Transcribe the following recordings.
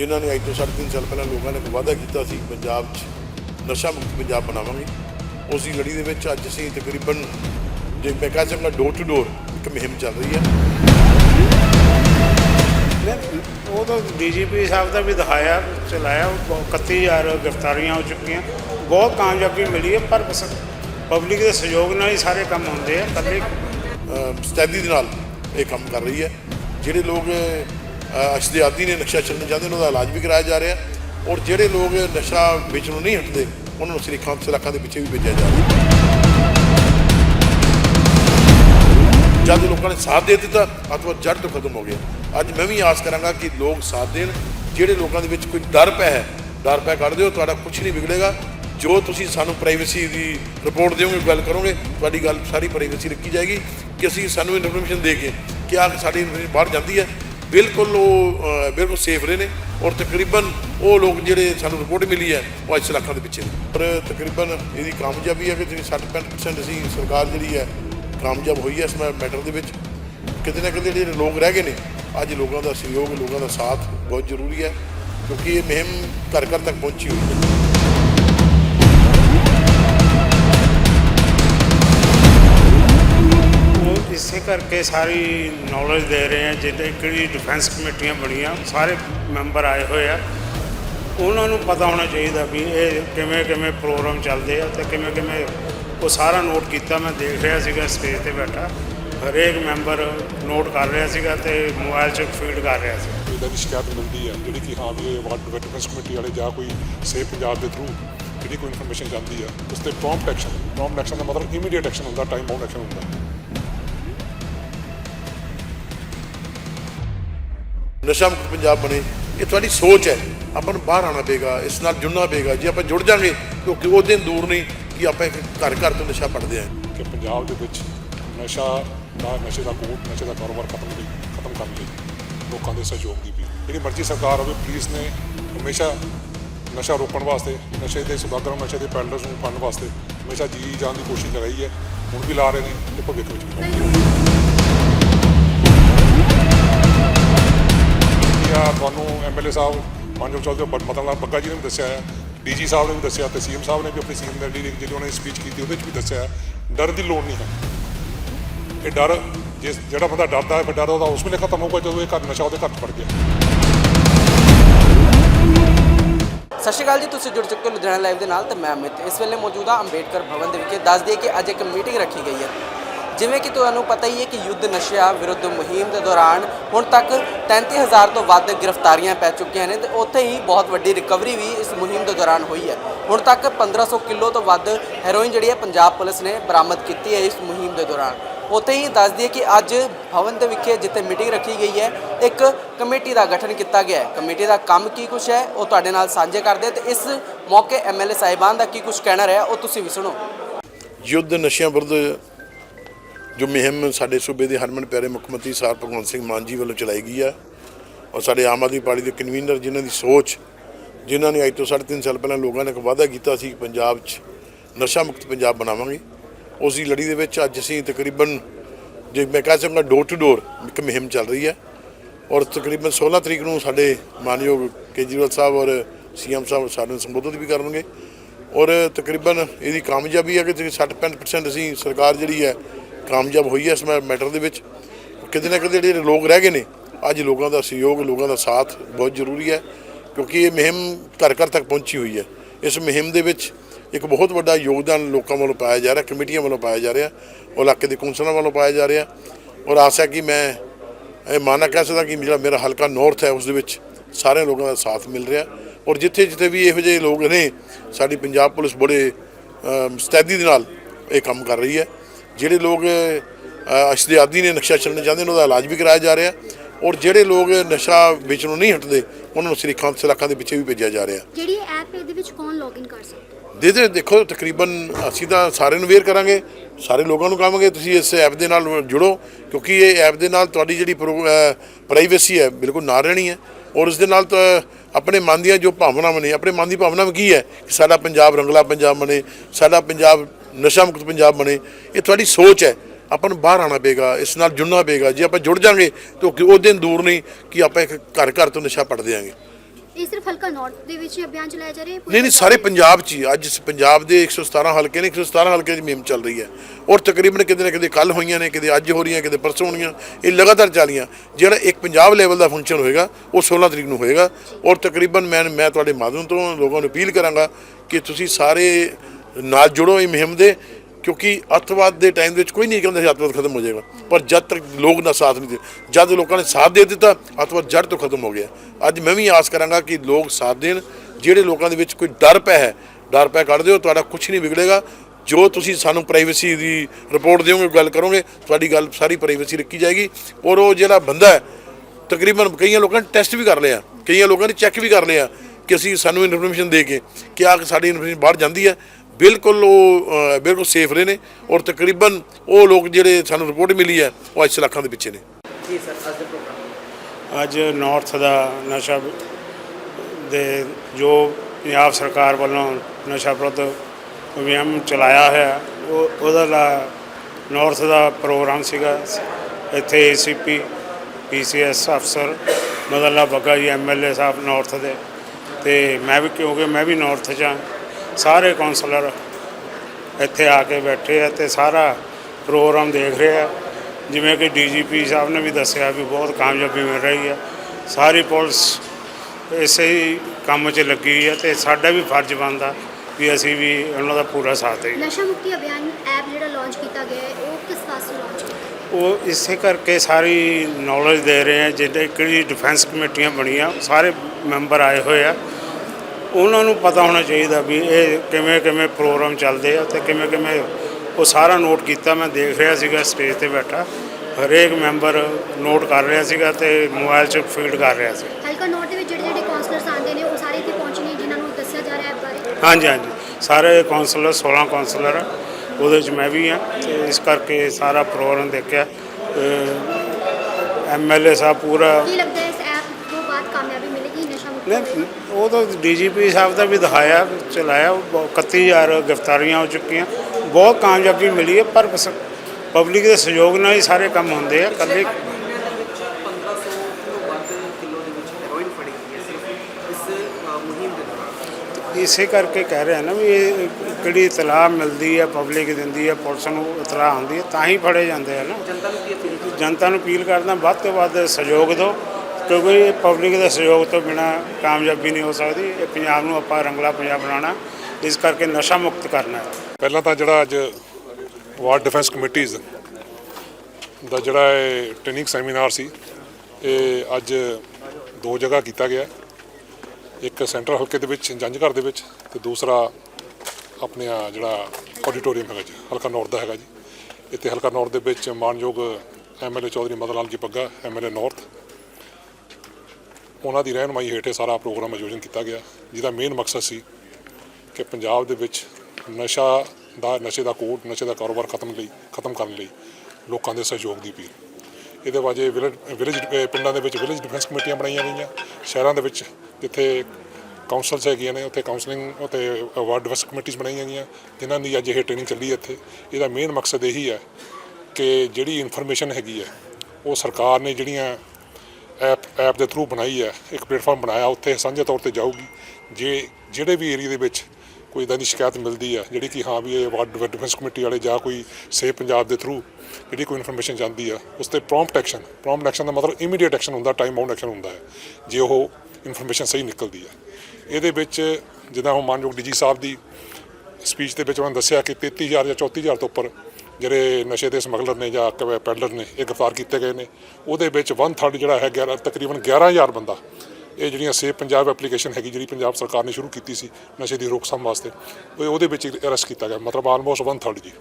ਜਿਨ੍ਹਾਂ ਨੇ ਅੱਜ ਤੋਂ ਸਾਢੇ ਤਿੰਨ ਸਾਲ ਪਹਿਲਾਂ ਲੋਕਾਂ ਨੇ ਇੱਕ ਵਾਅਦਾ ਕੀਤਾ ਸੀ ਪੰਜਾਬ 'ਚ ਨਸ਼ਾ ਮੁਕਤ ਪੰਜਾਬ ਬਣਾਵਾਂਗੇ। ਉਸ ਲੜੀ ਦੇ ਵਿੱਚ ਅੱਜ ਅਸੀਂ ਤਕਰੀਬਨ ਜੇ ਮੈਂ ਕਹਾਂ ਚਾਹਾਂਗਾ ਡੋਰ ਟੂ ਡੋਰ ਇੱਕ ਮੁਹਿੰਮ ਚੱਲ ਰਹੀ ਹੈ। ਉਹ ਤਾਂ ਡੀਜੀਪੀ ਸਾਹਿਬ ਦਾ ਵੀ ਦਿਖਾਇਆ ਚਲਾਇਆ ਉਹ ਬਹੁਤ- 31000 ਗ੍ਰਿਫਤਾਰੀਆਂ ਹੋ ਚੁੱਕੀਆਂ। ਬਹੁਤ ਕਾਮਯਾਬੀ ਮਿਲੀ ਹੈ ਪਰ ਪਬਲਿਕ ਦੇ ਸਹਿਯੋਗ ਨਾਲ ਹੀ ਸਾਰੇ ਕੰਮ ਹੁੰਦੇ ਆ ਅ, ਸਤੈਦੀ ਦੇ ਨਾਲ ਇਹ ਕੰਮ ਕਰ ਰਹੀ ਹੈ। ਜਿਹੜੇ ਲੋਕ ਅ, ਆਦੀ ਨੇ ਨਸ਼ਾ ਛੱਡਣਾ ਜਾਂਦੇ ਉਹਨਾਂ ਦਾ ਇਲਾਜ ਵੀ ਕਰਾਇਆ ਜਾ ਰਿਹਾ। ਔਰ ਜਿਹੜੇ ਲੋਕ ਨਸ਼ਾ ਵੇਚਣੋਂ ਨਹੀਂ ਹਟਦੇ ਉਹਨਾਂ ਨੂੰ ਸਰੀਖਾਂ ਸਲਾਖਾਂ ਦੇ ਪਿੱਛੇ ਵੀ ਭੇਜਿਆ ਜਾ ਰਿਹਾ। ਜਦ ਲੋਕਾਂ ਨੇ ਸਾਥ ਦੇ ਦਿੱਤਾ ਅਥਵਾ ਜੜ ਤੋਂ ਖਤਮ ਹੋ ਗਿਆ। ਅੱਜ ਮੈਂ ਵੀ ਆਸ ਕਰਾਂਗਾ ਕਿ ਲੋਕ ਸਾਥ ਦੇਣ। ਜਿਹੜੇ ਲੋਕਾਂ ਦੇ ਵਿੱਚ ਕੋਈ ਡਰ ਪੈ ਹੈ ਡਰ ਪੈ ਕੱਢ ਦਿਓ ਤੁਹਾਡਾ ਕੁਝ ਨਹੀਂ ਵਿਗੜੇਗਾ। ਜੋ ਤੁਸੀਂ ਸਾਨੂੰ ਪ੍ਰਾਈਵੇਸੀ ਦੀ ਰਿਪੋਰਟ ਦਿਓਗੇ ਗੱਲ ਕਰੋਗੇ ਤੁਹਾਡੀ ਗੱਲ ਸਾਰੀ ਪ੍ਰਾਈਵੇਸੀ ਰੱਖੀ ਜਾਏਗੀ ਕਿ ਅਸੀਂ ਸਾਨੂੰ ਇਨਫੋਰਮੇਸ਼ਨ ਦੇ ਕੇ ਕਿ ਆ ਸਾਡੀ ਇਨਫੋਰਮੇਸ਼ਨ ਬਾਹਰ ਜਾਂਦੀ ਹੈ। ਬਿਲਕੁਲ ਉਹ ਬਿਲਕੁਲ ਸੇਫ ਰਹੇ ਨੇ ਔਰ ਤਕਰੀਬਨ ਉਹ ਲੋਕ ਜਿਹੜੇ ਸਾਨੂੰ ਰਿਪੋਰਟ ਮਿਲੀ ਹੈ, ਉਹ ਅੱਜ ਲੱਖਾਂ ਦੇ ਪਿੱਛੇ ਨੇ। ਪਰ ਤਕਰੀਬਨ ਇਹਦੀ ਕਾਮਯਾਬੀ ਹੈ ਕਿ ਜਿਹੜੀ 60-65% ਅਸੀਂ ਸਰਕਾਰ ਜਿਹੜੀ ਹੈ, ਕਾਮਯਾਬ ਹੋਈ ਹੈ ਇਸ ਮੈਟਰ ਦੇ ਵਿੱਚ। ਕਿਤੇ ਨਾ ਕਿਤੇ ਜਿਹੜੇ ਲੋਕ ਰਹਿ ਗਏ ਨੇ, ਅੱਜ ਲੋਕਾਂ ਦਾ ਸਹਿਯੋਗ, ਲੋਕਾਂ ਦਾ ਸਾਥ ਬਹੁਤ ਜ਼ਰੂਰੀ ਹੈ, ਕਿਉਂਕਿ ਇਹ ਮੁਹਿੰਮ ਘਰ ਘਰ ਤੱਕ ਪਹੁੰਚੀ ਹੋਈ ਹੈ। ਉਹ ਕਰਕੇ ਸਾਰੀ ਨੌਲੇਜ ਦੇ ਰਹੇ ਆ ਜਿਹੜੇ ਕਿਹੜੀ ਡਿਫੈਂਸ ਕਮੇਟੀਆਂ ਬਣੀਆਂ, ਸਾਰੇ ਮੈਂਬਰ ਆਏ ਹੋਏ ਆ। ਉਹਨਾਂ ਨੂੰ ਪਤਾ ਹੋਣਾ ਚਾਹੀਦਾ ਵੀ ਇਹ ਕਿਵੇਂ ਕਿਵੇਂ ਪ੍ਰੋਗਰਾਮ ਚੱਲਦੇ ਆ ਤੇ ਕਿਵੇਂ ਕਿਵੇਂ ਉਹ ਸਾਰਾ ਨੋਟ ਕੀਤਾ। ਮੈਂ ਦੇਖ ਰਿਹਾ ਸੀਗਾ ਸਟੇਜ ਤੇ ਬੈਠਾ। ਹਰੇਕ ਮੈਂਬਰ ਨੋਟ ਕਰ ਰਿਹਾ ਸੀਗਾ ਤੇ ਮੋਬਾਈਲ 'ਚ ਫੀਡ ਕਰ ਰਿਹਾ ਸੀ। ਇਦਾਂ ਦੀ ਸ਼ਿਕਾਇਤ ਮਿਲਦੀ ਹੈ ਜਿਹੜੀ ਕਿ ਹਾਂ ਵੀ ਵਾਰਡ ਡਿਫੈਂਸ ਕਮੇਟੀ ਵਾਲੇ ਜਾਂ ਕੋਈ ਸੇਫ ਪੰਜਾਬ ਦੇ ਥਰੂ ਜਿਹੜੀ ਕੋਈ ਇਨਫੋਰਮੇਸ਼ਨ ਜਾਂਦੀ ਆ, ਉਸ ਤੇ ਪ੍ਰੌਮਪਟ ਐਕਸ਼ਨ ਪ੍ਰੌਮਪਟ ਐਕਸ਼ਨ ਦਾ ਮਤਲਬ ਇਮੀਡੀਏਟ ਐਕਸ਼ਨ ਹੁੰਦਾ ਟਾਈਮ ਬਾਉਂਡ ਐਕਸ਼ਨ ਹੁੰਦਾ। ਨਸ਼ਾ ਮੁਕਤ ਪੰਜਾਬ ਬਣੇ, ਇਹ ਤੁਹਾਡੀ ਸੋਚ ਹੈ। ਆਪਾਂ ਨੂੰ ਬਾਹਰ ਆਉਣਾ ਪਏਗਾ, ਇਸ ਨਾਲ ਜੁੜਨਾ ਪਏਗਾ। ਜੇ ਆਪਾਂ ਜੁੜ ਜਾਾਂਗੇ ਕਿਉਂਕਿ ਉਹ ਦਿਨ ਦੂਰ ਨਹੀਂ ਕਿ ਆਪਾਂ ਇੱਕ ਘਰ ਘਰ ਤੋਂ ਨਸ਼ਾ ਪੜਦੇ ਆਂ ਕਿ ਪੰਜਾਬ ਦੇ ਵਿੱਚ ਨਸ਼ਾ ਦਾ, ਨਸ਼ੇ ਦਾ ਕੋਟ, ਨਸ਼ੇ ਦਾ ਕਾਰੋਬਾਰ ਖਤਮ ਲਈ ਖਤਮ ਕਰਨ ਲਈ ਲੋਕਾਂ ਦੇ ਸਹਿਯੋਗ ਦੀ ਵੀ। ਜਿਹੜੀ ਮਰਜ਼ੀ ਸਰਕਾਰ ਹੋਵੇ, ਪੁਲਿਸ ਨੇ ਹਮੇਸ਼ਾ ਨਸ਼ਾ ਰੋਕਣ ਵਾਸਤੇ, ਨਸ਼ੇ ਦੇ ਸੁਦਾਗਰਾਂ ਨੂੰ ਨਸ਼ੇ ਦੇ ਪੈਡਲਰਸ ਨੂੰ ਫੜਨ ਵਾਸਤੇ ਹਮੇਸ਼ਾ ਜੀ ਜਾਣ ਦੀ ਕੋਸ਼ਿਸ਼ ਲਗਾਈ ਹੈ। ਹੁਣ ਵੀ ਲਾ ਰਹੇ ਨੇ, ਤੇ ਭਵਿੱਖ ਵਿੱਚ ਵੀ। ਐਮਐਲਏ ਸਾਹਿਬ ਮਾਨਯੋਗ ਚੌਧਰੀ, ਬ- ਬੱਗਾ ਜੀ ਨੇ ਵੀ ਦੱਸਿਆ ਹੈ, ਡੀਜੀ ਸਾਹਿਬ ਨੇ ਵੀ ਦੱਸਿਆ ਤੇ ਸੀਐਮ ਸਾਹਿਬ ਨੇ ਵੀ ਆਪਣੀ ਸੀਐਮ ਦੀ ਜਿਹੜੀ ਉਹਨਾਂ ਸਪੀਚ ਕੀਤੀ, ਉਹਦੇ ਵਿੱਚ ਵੀ ਦੱਸਿਆ ਡਰ ਦੀ ਲੋੜ ਨਹੀਂ ਹੈ। ਇਹ ਡਰ, ਜਿਸ ਜਿਹੜਾ ਬੰਦਾ ਡਰਦਾ ਹੈ ਡਰ ਉਹਦਾ ਉਸ ਵੇਲੇ ਖਤਮ ਹੋਊਗਾ ਜਦੋਂ ਇਹ ਘਰ ਨਸ਼ਾ ਉਹਦੇ ਘਰ 'ਚ ਗਿਆ। ਸਤਿ ਸ਼੍ਰੀ ਅਕਾਲ ਜੀ, ਤੁਸੀਂ ਜੁੜ ਚੁੱਕੇ ਹੋ ਲੁਧਿਆਣਾ ਲਾਈਵ ਦੇ ਨਾਲ ਤੇ ਮੈਂ ਅਮਿਤ। ਇਸ ਵੇਲੇ ਮੌਜੂਦਾ ਅੰਬੇਡਕਰ ਭਵਨ ਦੇ ਵਿਖੇ ਦੱਸ ਦਈਏ ਕਿ ਅੱਜ ਇੱਕ ਮੀਟਿੰਗ ਰੱਖੀ ਗਈ ਹੈ। ਜਿਵੇਂ ਕਿ ਤੁਹਾਨੂੰ ਪਤਾ ਹੀ ਹੈ ਕਿ ਯੁੱਧ ਨਸ਼ਿਆਂ ਵਿਰੁੱਧ ਮੁਹਿੰਮ ਦੇ ਦੌਰਾਨ ਹੁਣ ਤੱਕ 33000 ਤੋਂ ਵੱਧ ਗ੍ਰਿਫਤਾਰੀਆਂ ਪੈ ਚੁੱਕੀਆਂ ਨੇ ਤੇ ਉੱਥੇ ਹੀ ਬਹੁਤ ਵੱਡੀ ਰਿਕਵਰੀ ਵੀ ਇਸ ਮੁਹਿੰਮ ਦੇ ਦੌਰਾਨ ਹੋਈ ਹੈ। ਹੁਣ ਤੱਕ 1500 ਕਿਲੋ ਤੋਂ ਵੱਧ ਹੈਰੋਇਨ ਜਿਹੜੀ ਹੈ ਪੰਜਾਬ ਪੁਲਿਸ ਨੇ ਬਰਾਮਦ ਕੀਤੀ ਹੈ ਇਸ ਮੁਹਿੰਮ ਦੇ ਦੌਰਾਨ। ਉੱਥੇ ਹੀ ਦੱਸ ਦਈਏ ਕਿ ਅੱਜ ਭਵਨ ਦੇ ਵਿਖੇ ਜਿੱਥੇ ਮੀਟਿੰਗ ਰੱਖੀ ਗਈ ਹੈ, ਇੱਕ ਕਮੇਟੀ ਦਾ ਗਠਨ ਕੀਤਾ ਗਿਆ ਹੈ। ਕਮੇਟੀ ਦਾ ਕੰਮ ਕੀ ਕੁਝ ਹੈ, ਉਹ ਤੁਹਾਡੇ ਨਾਲ ਸਾਂਝੇ ਕਰਦੇ ਹਾਂ ਤੇ ਇਸ ਮੌਕੇ ਐਮਐਲਏ ਸਾਹਿਬਾਨ ਦਾ ਕੀ ਕੁਝ ਕਹਿਣਾ ਰਿਹਾ, ਉਹ ਤੁਸੀਂ ਵੀ ਸੁਣੋ। ਯੁੱਧ ਨਸ਼ਿਆਂ ਵਿਰੁੱਧ ਜੋ ਮੁਹਿੰਮ ਸਾਡੇ ਸੂਬੇ ਦੇ ਹਰਮਨ ਪਿਆਰੇ ਮੁੱਖ ਮੰਤਰੀ ਸਾਹਿਬ ਭਗਵੰਤ ਸਿੰਘ ਮਾਨ ਜੀ ਵੱਲੋਂ ਚਲਾਈ ਗਈ ਹੈ ਔਰ ਸਾਡੇ ਆਮ ਆਦਮੀ ਪਾਰਟੀ ਦੇ ਕਨਵੀਨਰ ਜਿਨ੍ਹਾਂ ਦੀ ਸੋਚ, ਜਿਨ੍ਹਾਂ ਨੇ ਅੱਜ ਤੋਂ ਸਾਢੇ ਤਿੰਨ ਸਾਲ ਪਹਿਲਾਂ ਲੋਕਾਂ ਨੇ ਇੱਕ ਵਾਅਦਾ ਕੀਤਾ ਸੀ ਪੰਜਾਬ 'ਚ ਨਸ਼ਾ ਮੁਕਤ ਪੰਜਾਬ ਬਣਾਵਾਂਗੇ। ਉਸ ਦੀ ਲੜੀ ਦੇ ਵਿੱਚ ਅੱਜ ਅਸੀਂ ਤਕਰੀਬਨ ਜੇ ਮੈਂ ਕਹਾਂ ਚਾਹਾਂਗਾ ਡੋਰ ਟੂ ਡੋਰ ਇੱਕ ਮੁਹਿੰਮ ਚੱਲ ਰਹੀ ਹੈ ਔਰ ਤਕਰੀਬਨ 16 ਤਰੀਕ ਨੂੰ ਸਾਡੇ ਮਾਨਯੋਗ ਕੇਜਰੀਵਾਲ ਸਾਹਿਬ ਔਰ ਸੀਐਮ ਸਾਹਿਬ ਸਾਨੂੰ ਸੰਬੋਧਿਤ ਵੀ ਕਰਨਗੇ। ਔਰ ਤਕਰੀਬਨ ਇਹਦੀ ਕਾਮਯਾਬੀ ਹੈ ਕਿ ਤੁਸੀਂ 60-65% ਅਸੀਂ ਸਰਕਾਰ ਜਿਹੜੀ ਹੈ ਕਾਮਯਾਬ ਹੋਈ ਹੈ ਇਸ ਮੈਟਰ ਦੇ ਵਿੱਚ। ਕਿਤੇ ਨਾ ਕਿਤੇ ਜਿਹੜੇ ਲੋਕ ਰਹਿ ਗਏ ਨੇ ਅੱਜ ਲੋਕਾਂ ਦਾ ਸਹਿਯੋਗ ਲੋਕਾਂ ਦਾ ਸਾਥ ਬਹੁਤ ਜ਼ਰੂਰੀ ਹੈ ਕਿਉਂਕਿ ਇਹ ਮੁਹਿੰਮ ਘਰ ਘਰ ਤੱਕ ਪਹੁੰਚੀ ਹੋਈ ਹੈ। ਇਸ ਮੁਹਿੰਮ ਦੇ ਵਿੱਚ ਇੱਕ ਬਹੁਤ ਵੱਡਾ ਯੋਗਦਾਨ ਲੋਕਾਂ ਵੱਲੋਂ ਪਾਇਆ ਜਾ ਰਿਹਾ ਕਮੇਟੀਆਂ ਵੱਲੋਂ ਪਾਇਆ ਜਾ ਰਿਹਾ ਔਰ ਇਲਾਕੇ ਦੇ ਕੌਂਸਲਰਾਂ ਵੱਲੋਂ ਪਾਇਆ ਜਾ ਰਿਹਾ। ਔਰ ਆਸ ਹੈ ਕਿ ਮੈਂ ਇਹ ਮਾਨਾ ਕਹਿ ਸਕਦਾ ਕਿ ਜਿਹੜਾ ਮੇਰਾ ਹਲਕਾ ਨਾਰਥ ਹੈ ਉਸ ਦੇ ਵਿੱਚ ਸਾਰੇ ਲੋਕਾਂ ਦਾ ਸਾਥ ਮਿਲ ਰਿਹਾ। ਔਰ ਜਿੱਥੇ ਜਿੱਥੇ ਵੀ ਇਹੋ ਜਿਹੇ ਲੋਕ ਨੇ ਸਾਡੀ ਪੰਜਾਬ ਪੁਲਿਸ ਬੜੇ ਅਮ, ਸਤੈਦੀ ਦੇ ਨਾਲ ਇਹ ਕੰਮ ਕਰ ਰਹੀ ਹੈ। ਜਿਹੜੇ ਲੋਕ ਅ, ਅਸ਼ਤਿਆਦੀ ਨੇ ਨਕਸ਼ਾ ਚੱਲਣਾ ਚਾਹੁੰਦੇ ਨੇ ਉਹਦਾ ਇਲਾਜ ਵੀ ਕਰਾਇਆ ਜਾ ਰਿਹਾ। ਔਰ ਜਿਹੜੇ ਲੋਕ ਨਸ਼ਾ ਵੇਚਣੋਂ ਨਹੀਂ ਹਟਦੇ ਉਹਨਾਂ ਨੂੰ ਸਰੀਖਾਂ ਸਲਾਖਾਂ ਦੇ ਪਿੱਛੇ ਵੀ ਭੇਜਿਆ ਜਾ ਰਿਹਾ। ਜਿਹੜੀ ਐਪ ਇਹਦੇ ਵਿੱਚ ਕੌਣ ਲੌਗਇਨ ਕਰ ਸਕਦਾ? ਦੇ ਦੇ ਦੇਖੋ ਤਕਰੀਬਨ ਅਸੀਂ ਤਾਂ ਸਾਰਿਆਂ ਨੂੰ ਵੇਅਰ ਕਰਾਂਗੇ ਸਾਰੇ ਲੋਕਾਂ ਨੂੰ ਕਹਾਂਗੇ ਤੁਸੀਂ ਇਸ ਐਪ ਦੇ ਨਾਲ ਜੁੜੋ ਕਿਉਂਕਿ ਇਹ ਐਪ ਦੇ ਨਾਲ ਤੁਹਾਡੀ ਜਿਹੜੀ ਪ੍ਰਾਈਵੇਸੀ ਹੈ ਬਿਲਕੁਲ ਨਾ ਰਹਿਣੀ ਹੈ। ਔਰ ਇਸ ਦੇ ਨਾਲ ਆਪਣੇ ਮਨ ਦੀਆਂ ਜੋ ਭਾਵਨਾਵਾਂ ਨੇ ਆਪਣੇ ਮਨ ਦੀ ਭਾਵਨਾ ਕੀ ਹੈ? ਕਿ ਸਾਡਾ ਪੰਜਾਬ ਰੰਗਲਾ ਪੰਜਾਬ ਬਣੇ ਸਾਡਾ ਪੰਜਾਬ ਨਸ਼ਾ ਮੁਕਤ ਪੰਜਾਬ ਬਣੇ ਇਹ ਤੁਹਾਡੀ ਸੋਚ ਹੈ। ਆਪਾਂ ਨੂੰ ਬਾਹਰ ਆਉਣਾ ਪਏਗਾ ਇਸ ਨਾਲ ਜੁੜਨਾ ਪਏਗਾ। ਜੇ ਆਪਾਂ ਜੁੜ ਜਾਾਂਗੇ ਤਾਂ ਉਹ ਦਿਨ ਦੂਰ ਨਹੀਂ ਕਿ ਆਪਾਂ ਇੱਕ ਘਰ ਘਰ ਤੋਂ ਨਸ਼ਾ ਪੜ ਦਿਆਂਗੇ। ਇਹ ਸਿਰਫ ਹਲਕਾ ਨਾਰਥ ਦੇ ਵਿੱਚ ਹੀ ਅਭਿਆਨ ਚਲਾਇਆ ਜਾ ਰਿਹਾ ਹੈ? ਨਹੀਂ ਨਹੀਂ ਸਾਰੇ ਪੰਜਾਬ 'ਚ ਹੀ ਅੱਜ ਪੰਜਾਬ ਦੇ 117 ਹਲਕੇ ਨੇ 117 ਹਲਕੇ 'ਚ ਮੁਹਿੰਮ ਚੱਲ ਰਹੀ ਹੈ। ਔਰ ਤਕਰੀਬਨ ਕਿਤੇ ਨਾ ਕਿਤੇ ਕੱਲ ਹੋਈਆਂ ਨੇ ਕਿਤੇ ਅੱਜ ਹੋ ਰਹੀਆਂ ਕਿਤੇ ਪਰਸੋਂ ਹੋਣੀਆਂ ਇਹ ਲਗਾਤਾਰ ਚੱਲੀਆਂ ਜਿਹੜਾ ਇੱਕ ਪੰਜਾਬ ਲੈਵਲ ਦਾ ਫੰਕਸ਼ਨ ਹੋਏਗਾ ਉਹ 16 ਤਰੀਕ ਨੂੰ ਹੋਏਗਾ। ਔਰ ਤਕਰੀਬਨ ਮੈਂ ਮੈਂ ਤੁਹਾਡੇ ਮਾਧਿਅਮ ਤੋਂ ਲੋਕਾਂ ਨੂੰ ਅਪੀਲ ਕਰਾਂਗਾ ਕਿ ਤੁਸੀਂ ਸਾਰੇ ਨਾਲ ਜੁੜੋ ਇਹ ਮੁਹਿੰਮ ਦੇ, ਕਿਉਂਕਿ ਅੱਤਵਾਦ ਦੇ ਟਾਈਮ ਦੇ ਵਿੱਚ ਕੋਈ ਨਹੀਂ ਕਹਿੰਦਾ ਸੀ ਅੱਤਵਾਦ ਖਤਮ ਹੋ ਜਾਏਗਾ। ਪਰ ਜਦ ਤੱਕ ਲੋਕ ਨਾ ਸਾਥ ਨਹੀਂ ਦੇ ਜਦ ਲੋਕਾਂ ਨੇ ਸਾਥ ਦੇ ਦਿੱਤਾ, ਅੱਤਵਾਦ ਜੜ ਤੋਂ ਖਤਮ ਹੋ ਗਿਆ। ਅੱਜ ਮੈਂ ਵੀ ਆਸ ਕਰਾਂਗਾ ਕਿ ਲੋਕ ਸਾਥ ਦੇਣ। ਜਿਹੜੇ ਲੋਕਾਂ ਦੇ ਵਿੱਚ ਕੋਈ ਡਰ ਪੈ ਹੈ, ਡਰ ਪੈ ਕੱਢ ਦਿਓ, ਤੁਹਾਡਾ ਕੁਝ ਨਹੀਂ ਵਿਗੜੇਗਾ। ਜੋ ਤੁਸੀਂ ਸਾਨੂੰ ਪ੍ਰਾਈਵੇਸੀ ਦੀ ਰਿਪੋਰਟ ਦਿਓਗੇ, ਗੱਲ ਕਰੋਗੇ, ਤੁਹਾਡੀ ਗੱਲ ਸਾਰੀ ਪ੍ਰਾਈਵੇਸੀ ਰੱਖੀ ਜਾਏਗੀ। ਔਰ ਉਹ ਜਿਹੜਾ ਬੰਦਾ ਤਕਰੀਬਨ ਕਈਆਂ ਲੋਕਾਂ ਨੇ ਟੈਸਟ ਵੀ ਕਰ ਲਿਆ ਕਈਆਂ ਲੋਕਾਂ ਨੇ ਚੈੱਕ ਵੀ ਕਰ ਲਿਆ ਕਿ ਅਸੀਂ ਸਾਨੂੰ ਇਨਫੋਰਮੇਸ਼ਨ ਦੇ ਕੇ, ਕਿ ਆ ਸਾਡੀ ਇਨਫੋਰਮੇਸ਼ਨ ਬਾਹਰ ਜਾਂਦੀ ਹੈ। ਬਿਲਕੁਲ ਉਹ ਬਿਲਕੁਲ ਸੇਫ ਰਹੇ ਨੇ ਔਰ ਤਕਰੀਬਨ ਉਹ ਲੋਕ ਜਿਹੜੇ ਸਾਨੂੰ ਰਿਪੋਰਟ ਮਿਲੀ ਹੈ ਉਹ ਅੱਜ ਸਲਾਖਾਂ ਦੇ ਪਿੱਛੇ ਨੇ। ਜੀ ਸਰ ਅੱਜ ਦੇ ਪ੍ਰੋਗਰਾਮ? ਅੱਜ ਨਾਰਥ ਦਾ ਨਸ਼ਾ ਦੇ ਜੋ ਪੰਜਾਬ ਸਰਕਾਰ ਵੱਲੋਂ ਨਸ਼ਾ ਵਿਰੁੱਧ ਅਭਿਆਨ ਚਲਾਇਆ ਹੈ ਉਹ ਉਹਦਾ ਨਾਰਥ ਦਾ ਪ੍ਰੋਗਰਾਮ ਸੀਗਾ। ਇੱਥੇ ਏਸੀਪੀ ਪੀਸੀਐਸ ਅਫਸਰ ਮਦਨ ਬੱਗਾ ਜੀ ਐਮਐਲਏ ਸਾਹਿਬ ਨਾਰਥ ਦੇ। ਤੇ ਮੈਂ ਵੀ ਕਿਉਂਕਿ ਮੈਂ ਵੀ ਨਾਰਥ 'ਚ ਹਾਂ ਸਾਰੇ ਕਾਉਂਸਲਰ ਇੱਥੇ ਆ ਕੇ ਬੈਠੇ ਆ ਤੇ ਸਾਰਾ ਪ੍ਰੋਗਰਾਮ ਦੇਖ ਰਹੇ ਆ। ਜਿਵੇਂ ਕਿ ਡੀਜੀਪੀ ਸਾਹਿਬ ਨੇ ਵੀ ਦੱਸਿਆ ਵੀ ਬਹੁਤ ਕਾਮਯਾਬੀ ਮਿਲ ਰਹੀ ਹੈ ਸਾਰੀ ਪੁਲਿਸ ਇਸੇ ਹੀ ਕੰਮ 'ਚ ਲੱਗੀ ਹੋਈ ਹੈ ਤੇ ਸਾਡਾ ਵੀ ਫਰਜ਼ ਬਣਦਾ ਵੀ ਅਸੀਂ ਵੀ ਉਹਨਾਂ ਦਾ ਪੂਰਾ ਸਾਥ ਦੇਈਏ। ਨਸ਼ਾ ਮੁਕਤੀ ਅਭਿਆਨ ਐਪ ਜਿਹੜਾ ਲਾਂਚ ਕੀਤਾ ਗਿਆ ਹੈ ਉਹ ਕਿਸ ਵਾਸਤੇ ਲਾਂਚ ਕੀਤਾ? ਉਹ ਇਸੇ ਕਰਕੇ ਸਾਰੀ ਨੌਲੇਜ ਦੇ ਰਹੇ ਆ ਜਿਹੜੇ ਕਿਹੜੀ ਡਿਫੈਂਸ ਕਮੇਟੀਆਂ ਬਣੀਆਂ ਸਾਰੇ ਮੈਂਬਰ ਆਏ ਹੋਏ ਆ। ਉਹਨਾਂ ਨੂੰ ਪਤਾ ਹੋਣਾ ਚਾਹੀਦਾ ਵੀ ਇਹ ਕਿਵੇਂ ਕਿਵੇਂ ਪ੍ਰੋਗਰਾਮ ਚੱਲਦੇ ਆ ਤੇ ਕਿਵੇਂ ਕਿਵੇਂ ਉਹ ਸਾਰਾ ਨੋਟ ਕੀਤਾ। ਮੈਂ ਦੇਖ ਰਿਹਾ ਸੀਗਾ ਸਟੇਜ ਤੇ ਬੈਠਾ। ਹਰੇਕ ਮੈਂਬਰ ਨੋਟ ਕਰ ਰਿਹਾ ਸੀਗਾ ਤੇ ਮੋਬਾਈਲ 'ਚ ਫੀਡ ਕਰ ਰਿਹਾ ਸੀ। ਹਲਕਾ ਨਾਰਥ ਦੇ ਵਿੱਚ ਜਿਹੜੇ ਜਿਹੜੇ ਕਾਉਂਸਲਰਸ ਆਉਂਦੇ ਨੇ ਉਹ ਸਾਰੇ ਇੱਥੇ ਪਹੁੰਚੇ ਨੇ ਜਿਨ੍ਹਾਂ ਨੂੰ ਦੱਸਿਆ ਜਾ ਰਿਹਾ ਐਪ ਬਾਰੇ? ਹਾਂਜੀ ਹਾਂਜੀ। ਸਾਰੇ ਕਾਉਂਸਲਰ 16 ਕਾਉਂਸਲਰ ਆ। ਉਹਦੇ 'ਚ ਮੈਂ ਵੀ ਆ ਤੇ ਇਸ ਕਰਕੇ ਸਾਰਾ ਪ੍ਰੋਗਰਾਮ ਦੇਖਿਆ। ਐਮਐਲਏ ਸਾਹਿਬ ਪੂਰਾ ਕੀ ਲੱਗਦਾ ਹੈ ਕਾਮਯਾਬੀ ਮਿਲੇਗੀ ਨਸ਼ਾ ਮੁਕਤੀ ਨਹੀਂ ਉਹ ਤਾਂ ਡੀਜੀਪੀ ਸਾਹਿਬ ਦਾ ਵੀ ਦਿਖਾਇਆ ਚਲਾਇਆ ਉਹ ਬਹੁਤ- 31000 ਗ੍ਰਿਫਤਾਰੀਆਂ ਹੋ ਚੁੱਕੀਆਂ। ਬਹੁਤ ਕਾਮਯਾਬੀ ਮਿਲੀ ਹੈ ਪਰ ਪਬਲਿਕ ਦੇ ਸਹਿਯੋਗ ਨਾਲ ਹੀ ਸਾਰੇ ਕੰਮ ਹੁੰਦੇ ਆ ਇਕੱਲੇ ਮਹੀਨਿਆਂ ਦੇ ਵਿੱਚ 1500 ਤੋਂ ਵੱਧ ਕਿਲੋ ਦੇ ਵਿੱਚ ਹੈਰੋਇਨ ਫੜੀ ਗਈ ਹੈ ਸਿਰਫ ਇਸ ਅ, ਮੁਹਿੰਮ ਦੇ ਦੌਰਾਨ। ਇਸੇ ਕਰਕੇ ਕਹਿ ਰਹੇ ਨਾ ਵੀ ਇਹ ਕਿਹੜੀ ਇਤਲਾਹ ਮਿਲਦੀ ਹੈ ਪਬਲਿਕ ਦਿੰਦੀ ਹੈ ਪੁਲਿਸ ਨੂੰ ਇਤਲਾਹ ਆਉਂਦੀ ਹੈ ਤਾਂ ਹੀ ਫੜੇ ਜਾਂਦੇ ਆ ਨਾ। ਜਨਤਾ ਨੂੰ ਕੀ ਅਪੀਲ ਕੀਤੀ ਜਨਤਾ ਨੂੰ ਅਪੀਲ ਕਰਦਾ ਵੱਧ ਤੋਂ ਵੱਧ ਸਹਿਯੋਗ ਦਿਓ। ਕਿਉਂਕਿ ਪਬਲਿਕ ਦੇ ਸਹਿਯੋਗ ਤੋਂ ਬਿਨਾ ਕਾਮਯਾਬੀ ਨਹੀਂ ਹੋ ਸਕਦੀ। ਇਹ ਪੰਜਾਬ ਨੂੰ ਆਪਾਂ ਰੰਗਲਾ ਪੰਜਾਬ ਬਣਾਉਣਾ, ਇਸ ਕਰਕੇ ਨਸ਼ਾ ਮੁਕਤ ਕਰਨਾ ਹੈ। ਪਹਿਲਾਂ ਤਾਂ ਜਿਹੜਾ ਅੱਜ ਵਾਰਡ ਡਿਫੈਂਸ ਕਮੇਟੀਜ਼ ਦਾ ਜਿਹੜਾ ਇਹ ਟ੍ਰੇਨਿੰਗ ਸੈਮੀਨਾਰ ਸੀ, ਇਹ ਅੱਜ ਦੋ ਜਗ੍ਹਾ ਕੀਤਾ ਗਿਆ। ਇੱਕ ਸੈਂਟਰ ਹਲਕੇ ਦੇ ਵਿੱਚ ਜੰਜਘਰ ਦੇ ਵਿੱਚ ਤੇ ਦੂਸਰਾ ਆਪਣੇ ਆ ਜਿਹੜਾ ਆਡੀਟੋਰੀਅਮ ਹੈਗਾ ਜੀ, ਹਲਕਾ ਨੌਰ ਦਾ ਹੈਗਾ ਜੀ। ਇੱਥੇ ਹਲਕਾ ਨੌਰ ਦੇ ਵਿੱਚ ਮਾਨਯੋਗ MLA Chaudhary Madan Lal ji ਪੱਗਾ MLA north ਉਹਨਾਂ ਦੀ ਰਹਿਨਮਾਈ ਹੇਠ ਇਹ ਸਾਰਾ ਪ੍ਰੋਗਰਾਮ ਆਯੋਜਨ ਕੀਤਾ ਗਿਆ, ਜਿਹਦਾ ਮੇਨ ਮਕਸਦ ਸੀ ਕਿ ਪੰਜਾਬ ਦੇ ਵਿੱਚ ਨਸ਼ਾ ਦਾ, ਨਸ਼ੇ ਦਾ ਕੋਡ ਨਸ਼ੇ ਦਾ ਕਾਰੋਬਾਰ ਖਤਮ ਲਈ, ਖਤਮ ਕਰਨ ਲਈ ਲੋਕਾਂ ਦੇ ਸਹਿਯੋਗ ਦੀ ਅਪੀਲ। ਇਹਦੇ ਵਾਜੇ ਵਿਲੇਜ ਵਿਲੇਜ ਪਿੰਡਾਂ ਦੇ ਵਿੱਚ ਵਿਲੇਜ ਡਿਫੈਂਸ ਕਮੇਟੀਆਂ ਬਣਾਈਆਂ ਗਈਆਂ। ਸ਼ਹਿਰਾਂ ਦੇ ਵਿੱਚ ਜਿੱਥੇ ਕਾਉਂਸਲਸ ਹੈਗੀਆਂ ਨੇ, ਉੱਥੇ ਕਾਉਂਸਲਿੰਗ ਅਤੇ ਵਾਰਡ ਡਿਫੈਂਸ ਕਮੇਟੀਆਂ ਬਣਾਈਆਂ ਗਈਆਂ, ਜਿਨ੍ਹਾਂ ਦੀ ਅੱਜ ਇਹ ਟ੍ਰੇਨਿੰਗ ਚੱਲੀ ਹੈ ਇੱਥੇ। ਇਹਦਾ ਮੇਨ ਮਕਸਦ ਇਹੀ ਹੈ ਕਿ ਜਿਹੜੀ ਇਨਫੋਰਮੇਸ਼ਨ ਹੈਗੀ ਹੈ, ਉਹ ਸਰਕਾਰ ਨੇ ਜਿਹੜੀਆਂ ਐਪ ਐਪ ਦੇ ਥਰੂ ਬਣਾਈ ਹੈ, ਇੱਕ ਪਲੇਟਫਾਰਮ ਬਣਾਇਆ, ਉੱਥੇ ਸਾਂਝੇ ਤੌਰ ਤੇ ਜਾਊਗੀ। ਜੇ ਜਿਹੜੇ ਵੀ ਏਰੀਆ ਦੇ ਵਿੱਚ ਕੋਈ ਇਦਾਂ ਦੀ ਸ਼ਿਕਾਇਤ ਮਿਲਦੀ ਹੈ, ਜਿਹੜੀ ਕਿ ਹਾਂ ਵੀ ਇਹ ਵਾਰਡ ਡਿਫੈਂਸ ਕਮੇਟੀ ਵਾਲੇ ਜਾਂ ਕੋਈ ਸੇਫ ਪੰਜਾਬ ਦੇ ਥਰੂ ਜਿਹੜੀ ਕੋਈ ਇਨਫੋਰਮੇਸ਼ਨ ਜਾਂਦੀ ਆ ਉਸ ਤੇ ਪ੍ਰੌਮਪਟ ਐਕਸ਼ਨ ਪ੍ਰੌਮਪਟ ਐਕਸ਼ਨ ਦਾ ਮਤਲਬ ਇਮੀਡੀਏਟ ਐਕਸ਼ਨ ਹੁੰਦਾ ਟਾਈਮ ਬਾਉਂਡ ਐਕਸ਼ਨ ਹੁੰਦਾ ਹੈ, ਜੇ ਉਹ ਇਨਫੋਰਮੇਸ਼ਨ ਸਹੀ ਨਿਕਲਦੀ ਹੈ। ਇਹਦੇ ਵਿੱਚ ਜਿੱਦਾਂ ਹੁਣ ਮਾਨਯੋਗ ਡੀਜੀ ਸਾਹਿਬ ਦੀ ਸਪੀਚ ਦੇ ਵਿੱਚ ਉਹਨਾਂ ਨੇ ਦੱਸਿਆ ਕਿ 33000 ਜਾਂ 34000 ਤੋਂ ਉੱਪਰ ਜਿਹੜੇ ਨਸ਼ੇ ਦੇ ਸਮਗਲਰ ਨੇ ਜਾਂ ਪੈਡਲਰ ਨੇ ਇਹ ਗ੍ਰਿਫਤਾਰ ਕੀਤੇ ਗਏ ਨੇ। ਉਹਦੇ ਵਿੱਚ 1/3 ਜਿਹੜਾ ਹੈ 11 ਤਕਰੀਬਨ 11000 ਬੰਦਾ। ਇਹ ਜਿਹੜੀਆਂ ਸੇਫ ਪੰਜਾਬ ਐਪਲੀਕੇਸ਼ਨ ਹੈਗੀ ਜਿਹੜੀ ਪੰਜਾਬ ਸਰਕਾਰ ਨੇ ਸ਼ੁਰੂ ਕੀਤੀ ਸੀ ਨਸ਼ੇ ਦੀ ਰੋਕਥਾਮ ਵਾਸਤੇ ਉਹ ਉਹਦੇ ਵਿੱਚ ਅਰੈਸਟ ਕੀਤਾ ਗਿਆ ਮਤਲਬ ਆਲਮੋਸਟ 1/3 ਜੀ।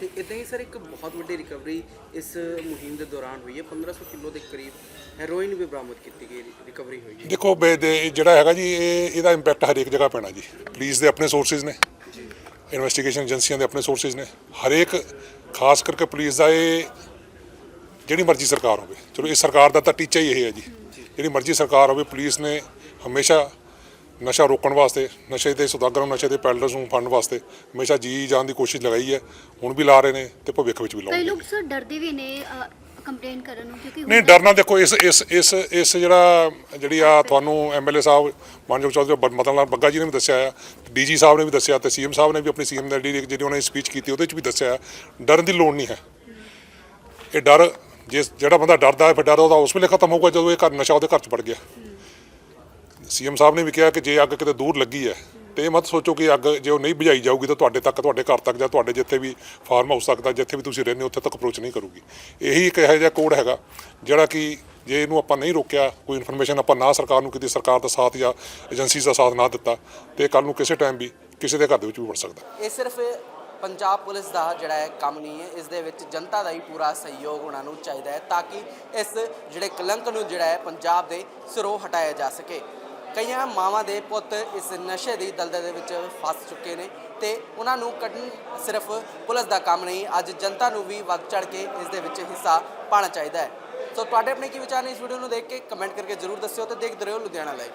ਤੇ ਇਦਾਂ ਹੀ ਸਰ ਇੱਕ ਬਹੁਤ ਵੱਡੀ ਰਿਕਵਰੀ ਇਸ ਮੁਹਿੰਮ ਦੇ ਦੌਰਾਨ ਹੋਈ ਹੈ। 1500 ਕਿਲੋ ਦੇ ਕਰੀਬ ਹੈਰੋਇਨ ਵੀ ਬਰਾਮਦ ਕੀਤੀ ਗਈ ਰਿਕਵਰੀ ਹੋਈ ਹੈ। ਦੇਖੋ ਜਿਹੜਾ ਹੈਗਾ ਜੀ ਇਹ ਇਹਦਾ ਇੰਪੈਕਟ ਹਰੇਕ ਜਗ੍ਹਾ ਪੈਣਾ ਜੀ। ਪੁਲਿਸ ਦੇ ਆਪਣੇ ਸੋਰਸਿਸ ਨੇ। ਇਨਵੈਸਟੀਗੇਸ਼ਨ ਏਜੰਸੀਆਂ ਦੇ ਆਪਣੇ ਸੋਰਸਿਸ ਨੇ। ਹਰੇਕ ਖਾਸ ਕਰਕੇ ਪੁਲਿਸ ਦਾ ਇਹ ਜਿਹੜੀ ਮਰਜ਼ੀ ਸਰਕਾਰ ਹੋਵੇ। ਚਲੋ ਇਸ ਸਰਕਾਰ ਦਾ ਤਾਂ ਟੀਚਾ ਹੀ ਇਹ ਹੈ ਜੀ। ਜਿਹੜੀ ਮਰਜ਼ੀ ਸਰਕਾਰ ਹੋਵੇ ਪੁਲਿਸ ਨੇ ਹਮੇਸ਼ਾ ਨਸ਼ਾ ਰੋਕਣ ਵਾਸਤੇ ਨਸ਼ੇ ਦੇ ਸੁਦਾਗਰਾਂ ਨੂੰ ਨਸ਼ੇ ਦੇ ਪੈਡਲਰਸ ਨੂੰ ਫੜਨ ਵਾਸਤੇ ਹਮੇਸ਼ਾ ਜੀ ਜਾਣ ਦੀ ਕੋਸ਼ਿਸ਼ ਲਗਾਈ ਹੈ। ਹੁਣ ਵੀ ਲਾ ਰਹੇ ਨੇ ਤੇ ਭਵਿੱਖ ਵਿੱਚ ਵੀ ਕਈ ਲਾਉਣਗੇ ਲੋਕ ਸਰ ਡਰਦੇ ਵੀ ਨੇ। ਕੰਪਲੇਨ ਕਰਨ ਨੂੰ ਕਿਉਂਕਿ ਨਹੀਂ ਡਰਨਾ ਦੇਖੋ ਇਸ ਇਸ ਇਸ ਇਸ ਜਿਹੜਾ ਜਿਹੜੀ ਆ ਤੁਹਾਨੂੰ ਐਮਐਲਏ ਸਾਹਿਬ ਮਾਨਯੋਗ ਚੌਧਰੀ ਮਦਨ ਲਾਲ ਬੱਗਾ ਜੀ ਨੇ ਵੀ ਦੱਸਿਆ ਆ ਡੀਜੀ ਸਾਹਿਬ ਨੇ ਵੀ ਦੱਸਿਆ ਤੇ ਸੀਐਮ ਸਾਹਿਬ ਨੇ ਵੀ ਆਪਣੀ ਸੀਐਮ ਦੀ ਜਿਹੜੀ ਜਿਹੜੀ ਉਹਨਾਂ ਨੇ ਸਪੀਚ ਕੀਤੀ ਉਹਦੇ ਵਿੱਚ ਵੀ ਦੱਸਿਆ ਡਰਨ ਦੀ ਲੋੜ ਨਹੀਂ ਹੈ। ਇਹ ਡਰ ਜੇ ਜਿਹੜਾ ਬੰਦਾ ਡਰਦਾ ਹੈ ਫਿਰ ਡਰ ਉਹਦਾ ਉਸ ਵੇਲੇ ਖਤਮ ਹੋਊਗਾ ਜਦੋਂ ਇਹ ਘਰ ਨਸ਼ਾ ਉਹਦੇ ਘਰ ਚ ਵੜ ਗਿਆ। ਸੀਐਮ ਸਾਹਿਬ ਨੇ ਵੀ ਕਿਹਾ ਕਿ ਜੇ ਅੱਗ ਕਿਤੇ ਦੂਰ ਲੱਗੀ ਹੈ ਤੇ ਇਹ ਮਤ ਸੋਚੋ ਕਿ ਅੱਗ ਜੇ ਉਹ ਨਹੀਂ ਬੁਝਾਈ ਜਾਊਗੀ ਤਾਂ ਤੁਹਾਡੇ ਤੱਕ, ਤੁਹਾਡੇ ਘਰ ਤੱਕ ਜਾਂ ਤੁਹਾਡੇ ਜਿੱਥੇ ਵੀ ਫਾਰਮ ਹਾਊਸ ਤੱਕ ਦਾ ਜਿੱਥੇ ਵੀ ਤੁਸੀਂ ਰਹਿੰਦੇ ਹੋ, ਉੱਥੇ ਤੱਕ ਅਪਰੋਚ ਨਹੀਂ ਕਰੂਗੀ। ਇਹੀ ਇੱਕ ਇਹੋ ਜਿਹਾ ਕੋਡ ਹੈਗਾ, ਜਿਹੜਾ ਕਿ ਜੇ ਇਹਨੂੰ ਆਪਾਂ ਨਹੀਂ ਰੋਕਿਆ, ਕੋਈ ਇਨਫੋਰਮੇਸ਼ਨ ਆਪਾਂ ਨਾ ਸਰਕਾਰ ਨੂੰ ਕਿਤੇ, ਸਰਕਾਰ ਦਾ ਸਾਥ ਜਾਂ ਏਜੰਸੀ ਦਾ ਸਾਥ ਨਾ ਦਿੱਤਾ, ਤੇ ਕੱਲ ਨੂੰ ਕਿਸੇ ਟਾਈਮ ਵੀ ਕਿਸੇ ਦੇ ਘਰ ਦੇ ਵਿੱਚ ਵੀ ਵੜ ਸਕਦਾ। ਇਹ ਸਿਰਫ ਪੰਜਾਬ ਪੁਲਿਸ ਦਾ ਜਿਹੜਾ ਹੈ ਕੰਮ ਨਹੀਂ ਹੈ, ਇਸ ਦੇ ਵਿੱਚ ਜਨਤਾ ਦਾ ਹੀ ਪੂਰਾ ਸਹਿਯੋਗ ਉਹਨਾਂ ਨੂੰ ਚਾਹੀਦਾ ਹੈ, ਤਾਂ ਕਿ ਇਸ ਜਿਹੜੇ ਕਲੰਕ ਨੂੰ ਜਿਹੜਾ ਹੈ, ਪੰਜਾਬ ਦੇ ਸਿਰੋਂ ਹਟਾਇਆ ਜਾ ਸਕੇ। ਕਈਆਂ ਮਾਵਾਂ ਦੇ ਪੁੱਤ ਇਸ ਨਸ਼ੇ ਦੀ ਦਲਦਲ ਦੇ ਵਿੱਚ ਫਸ ਚੁੱਕੇ ਨੇ ਤੇ ਉਹਨਾਂ ਨੂੰ ਕੱਢਣ ਸਿਰਫ ਪੁਲਿਸ ਦਾ ਕੰਮ ਨਹੀਂ, ਅੱਜ ਜਨਤਾ ਨੂੰ ਵੀ ਵੱਧ ਚੜ ਕੇ ਇਸ ਦੇ ਵਿੱਚ ਹਿੱਸਾ ਪਾਉਣਾ ਚਾਹੀਦਾ ਹੈ। ਸੋ ਤੁਹਾਡੇ ਆਪਣੇ ਕੀ ਵਿਚਾਰ ਨੇ ਇਸ ਵੀਡੀਓ ਨੂੰ ਦੇਖ ਕੇ ਕਮੈਂਟ ਕਰਕੇ ਜਰੂਰ ਦੱਸਿਓ ਤੇ ਦੇਖਦੇ ਰਹੋ ਲੁਧਿਆਣਾ ਲਾਈਵ